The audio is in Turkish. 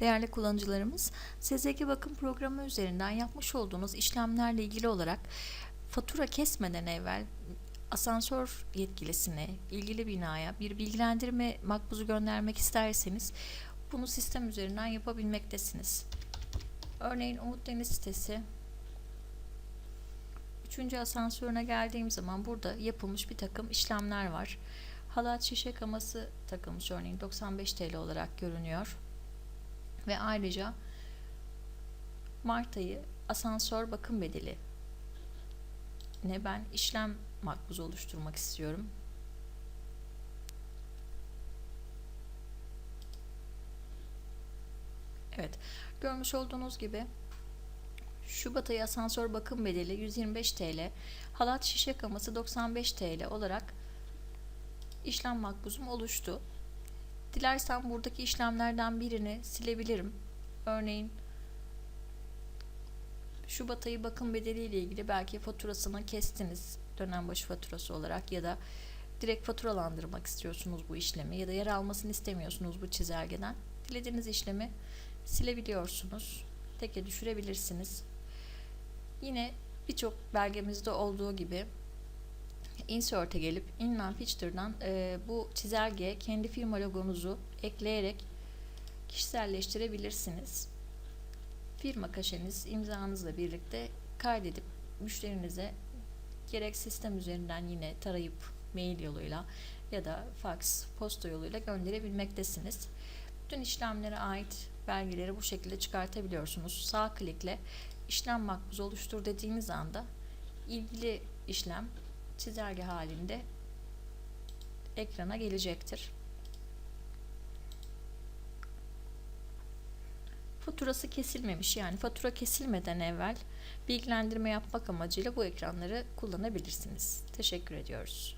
Değerli kullanıcılarımız, SZG Bakım Programı üzerinden yapmış olduğunuz işlemlerle ilgili olarak fatura kesmeden evvel asansör yetkilisine, ilgili binaya bir bilgilendirme makbuzu göndermek isterseniz bunu sistem üzerinden yapabilmektesiniz. Örneğin Umut Deniz sitesi 3. asansörüne geldiğim zaman burada yapılmış bir takım işlemler var. Halat şişe kaması takılmış örneğin 95 TL olarak görünüyor. Ve ayrıca Mart ayı asansör bakım bedeli ne ben işlem makbuzu oluşturmak istiyorum. Evet, görmüş olduğunuz gibi Şubat ayı asansör bakım bedeli 125 TL, halat şişe kaması 95 TL olarak işlem makbuzum oluştu. Dilersem buradaki işlemlerden birini silebilirim. Örneğin Şubat ayı bakım bedeli ile ilgili belki faturasını kestiniz dönem başı faturası olarak ya da direkt faturalandırmak istiyorsunuz bu işlemi ya da yer almasını istemiyorsunuz bu çizelgeden. Dilediğiniz işlemi silebiliyorsunuz. Teke düşürebilirsiniz. Yine birçok belgemizde olduğu gibi Insert'e gelip Inline Picture'dan e, bu çizelgeye kendi firma logonuzu ekleyerek kişiselleştirebilirsiniz. Firma kaşeniz imzanızla birlikte kaydedip müşterinize gerek sistem üzerinden yine tarayıp mail yoluyla ya da fax, posta yoluyla gönderebilmektesiniz. Bütün işlemlere ait belgeleri bu şekilde çıkartabiliyorsunuz. Sağ klikle işlem makbuzu oluştur dediğiniz anda ilgili işlem çizelge halinde ekrana gelecektir. Faturası kesilmemiş yani fatura kesilmeden evvel bilgilendirme yapmak amacıyla bu ekranları kullanabilirsiniz. Teşekkür ediyoruz.